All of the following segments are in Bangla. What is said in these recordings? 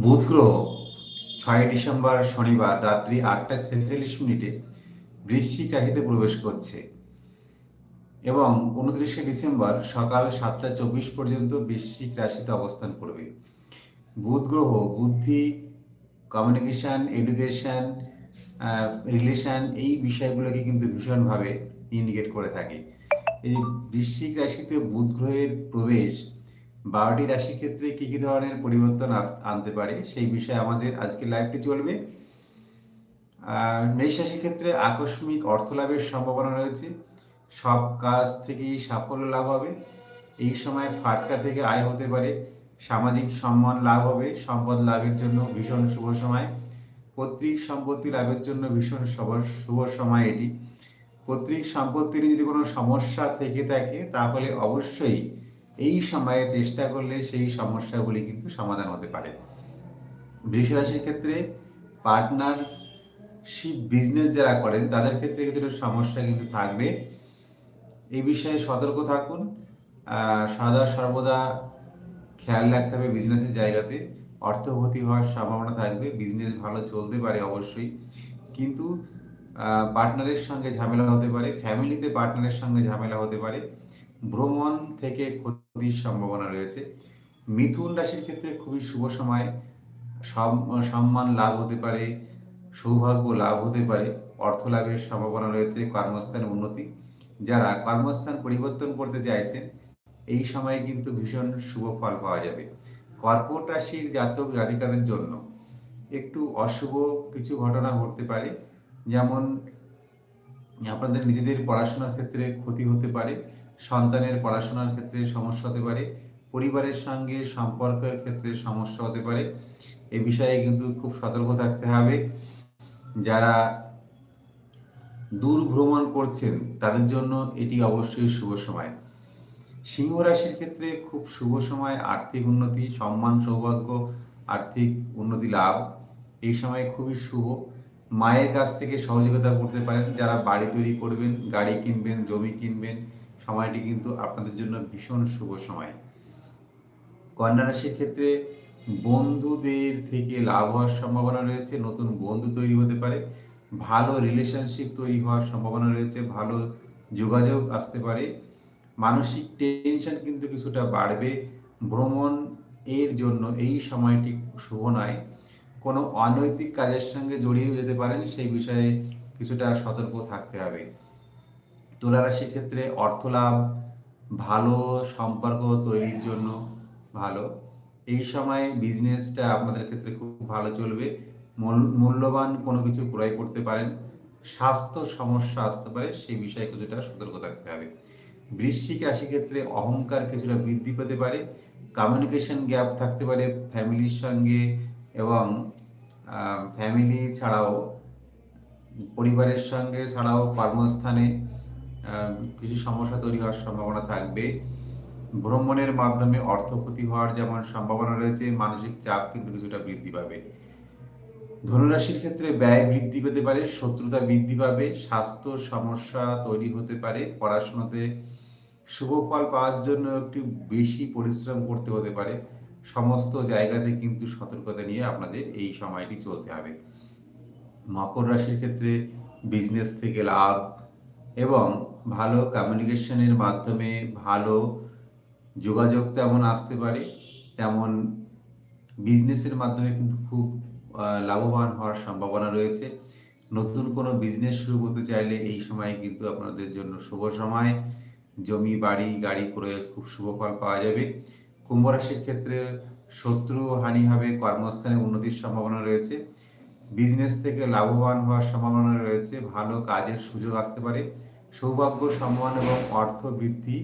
বুধ গ্রহ ছয় ডিসেম্বর শনিবার রাত্রি আটটা ছেচল্লিশ মিনিটে বৃশ্চিক রাশিতে প্রবেশ করছে এবং উনত্রিশে ডিসেম্বর সকাল সাতটা চব্বিশ পর্যন্ত বৃশ্চিক রাশিতে অবস্থান করবে। বুধ গ্রহ বুদ্ধি কমিউনিকেশন এডুকেশন রিলেশান এই বিষয়গুলোকে কিন্তু ভীষণভাবে ইন্ডিকেট করে থাকে। এই বৃশ্চিক রাশিতে বুধ গ্রহের প্রবেশ বারোটি রাশির ক্ষেত্রে কী কী ধরনের পরিবর্তন আনতে পারে? সেই বিষয়ে আমাদের আজকে লাইভটি চলবে। মেষ রাশির ক্ষেত্রে আকস্মিক অর্থ লাভের সম্ভাবনা রয়েছে। সব কাজ থেকেই সাফল্য লাভ হবে। এই সময় ফাটকা থেকে আয় হতে পারে। সামাজিক সম্মান লাভ হবে। সম্পদ লাভের জন্য ভীষণ শুভ সময়। পৈতৃক সম্পত্তি লাভের জন্য ভীষণ শুভ সময় এটি। পৈতৃক সম্পত্তির যদি কোনো সমস্যা থেকে থাকে, তাহলে অবশ্যই এই সময়ে চেষ্টা করলে সেই সমস্যাগুলি কিন্তু সমাধান হতে পারে। বৃষ রাশির ক্ষেত্রে পার্টনারশিপ বিজনেস যারা করেন, তাদের ক্ষেত্রে কিন্তু সমস্যা কিন্তু থাকবে। এই বিষয়ে সতর্ক থাকুন। সদা সর্বদা খেয়াল রাখতে হবে বিজনেসের জায়গাতে। অর্থক্ষতি হওয়ার সম্ভাবনা থাকবে। বিজনেস ভালো চলতে পারে অবশ্যই। কিন্তু পার্টনারের সঙ্গে ঝামেলা হতে পারে। ফ্যামিলিতে পার্টনারের সঙ্গে ঝামেলা হতে পারে। ভ্রমণ থেকে ক্ষতির সম্ভাবনা রয়েছে। মিথুন রাশির ক্ষেত্রে খুবই শুভ সময়। সম্মান লাভ হতে পারে, সৌভাগ্য লাভ হতে পারে অর্থ লাভের সম্ভাবনা রয়েছে, কর্মস্থান উন্নতি। যারা কর্মস্থান পরিবর্তন করতে চাইছেন, এই সময়ে কিন্তু ভীষণ শুভ ফল পাওয়া যাবে। কর্কট রাশির জাতক জাতিকাদের জন্য একটু অশুভ কিছু ঘটনা ঘটতে পারে। যেমন, আপনাদের নিজেদের পড়াশোনার ক্ষেত্রে ক্ষতি হতে পারে সন্তানের পড়াশোনার ক্ষেত্রে সমস্যা হতে পারে, পরিবারের সঙ্গে সম্পর্কের ক্ষেত্রে সমস্যা হতে পারে। এ বিষয়ে কিন্তু খুব সতর্ক থাকতে হবে। যারা দূর ভ্রমণ করছেন, তাদের জন্য এটি অবশ্যই শুভ সময়। সিংহ রাশির ক্ষেত্রে খুব শুভ সময়, আর্থিক উন্নতি, সম্মান, সৌভাগ্য, আর্থিক উন্নতি, লাভ। এই সময় খুবই শুভ। মায়ের কাছ থেকে সহযোগিতা করতে পারেন। যারা বাড়ি তৈরি করবেন, গাড়ি কিনবেন, জমি কিনবেন সময়টি কিন্তু আপনাদের জন্য ভীষণ শুভ সময়। কন্যা রাশির ক্ষেত্রে বন্ধুদের থেকে লাভ হওয়ার সম্ভাবনা রয়েছে, নতুন বন্ধু তৈরি হতে পারে, ভালো রিলেশনশিপ তৈরি হওয়ার সম্ভাবনা রয়েছে, ভালো যোগাযোগ আসতে পারে, মানসিক টেনশন কিন্তু কিছুটা বাড়বে, ভ্রমণ এর জন্য এই সময়টি শুভ নয়। কোনো অনৈতিক কাজের সঙ্গে জড়িয়ে যেতে পারেন, সেই বিষয়ে কিছুটা সতর্ক থাকতে হবে। তুলা রাশির ক্ষেত্রে অর্থ লাভ ভালো সম্পর্ক তৈরির জন্য ভালো। এই সময় বিজনেসটা আপনাদের ক্ষেত্রে খুব ভালো চলবে। মূল- মূল্যবান কোনো কিছু ক্রয় করতে পারেন। স্বাস্থ্য সমস্যা আসতে পারে, সেই বিষয়ে কিছুটা সতর্ক থাকতে হবে। বৃশ্চিক রাশি ক্ষেত্রে অহংকার কিছুটা বৃদ্ধি পেতে পারে। কমিউনিকেশন গ্যাপ থাকতে পারে ফ্যামিলির সঙ্গে এবং ফ্যামিলি ছাড়াও, পরিবারের সঙ্গে ছাড়াও কর্মস্থানে কিছু সমস্যা তৈরি হওয়ার সম্ভাবনা থাকবে। ভ্রমণের মাধ্যমে অর্থ ক্ষতি হওয়ার যেমন সম্ভাবনা রয়েছে, মানসিক চাপ কিন্তু কিছুটা বৃদ্ধি পাবে। ধনুরাশির ক্ষেত্রে ব্যয় বৃদ্ধি পেতে পারে, শত্রুতা বৃদ্ধি পাবে, স্বাস্থ্য সমস্যা তৈরি হতে পারে, পড়াশোনাতে শুভ ফল পাওয়ার জন্য একটু বেশি পরিশ্রম করতে হতে পারে। সমস্ত জায়গাতে কিন্তু সতর্কতা নিয়ে আপনাদের এই সময়টি চলতে হবে। মকর রাশির ক্ষেত্রে বিজনেস থেকে লাভ এবং ভালো কমিউনিকেশনের মাধ্যমে ভালো যোগাযোগ তেমন আসতে পারে, তেমন বিজনেসের মাধ্যমে কিন্তু খুব লাভবান হওয়ার সম্ভাবনা রয়েছে। নতুন কোনো বিজনেস শুরু করতে চাইলে এই সময় কিন্তু আপনাদের জন্য শুভ সময়। জমি, বাড়ি, গাড়ি করে খুব শুভ ফল পাওয়া যাবে। কুম্ভ রাশির ক্ষেত্রে শত্রু হানি হবে, কর্মস্থানে উন্নতির সম্ভাবনা রয়েছে। বিজনেস থেকে লাভবান হওয়ার সম্ভাবনা রয়েছে, ভালো কাজের সুযোগ আসতে পারে, সৌভাগ্য, সম্মান এবং অর্থ বৃদ্ধি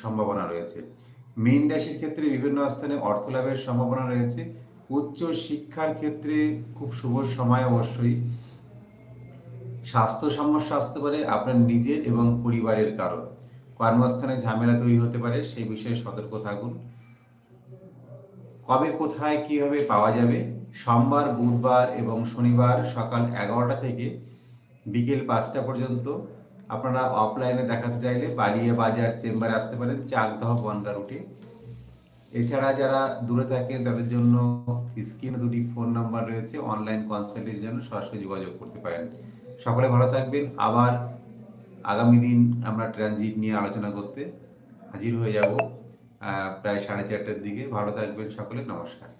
সম্ভাবনা রয়েছে। মীন রাশির ক্ষেত্রে বিভিন্ন স্থানে অর্থ লাভের সম্ভাবনা রয়েছে। উচ্চ শিক্ষার ক্ষেত্রে খুব শুভ সময় অবশ্যই। স্বাস্থ্য সমস্যা আসতে পারে, আপনার নিজের এবং পরিবারের কারণ। কর্মস্থানে ঝামেলা তৈরি হতে পারে, সেই বিষয়ে সতর্ক থাকুন। কবে কোথায় কীভাবে পাওয়া যাবে? সোমবার, বুধবার এবং শনিবার সকাল এগারোটা থেকে বিকেল পাঁচটা পর্যন্ত আপনারা অফলাইনে দেখাতে চাইলে বালিয়া বাজার চেম্বারে আসতে পারেন, চাকদহ বনগা রুটে। এছাড়া যারা দূরে থাকেন, তাদের জন্য স্ক্রিনে দুটি ফোন নাম্বার রয়েছে অনলাইন কনসাল্টের জন্য সরাসরি যোগাযোগ করতে পারেন। সকলে ভালো থাকবেন। আবার আগামী দিন আমরা ট্রানজিট নিয়ে আলোচনা করতে হাজির হয়ে যাব। প্রায় সাড়ে চারটার দিকে। ভালো থাকবেন সকলে। নমস্কার।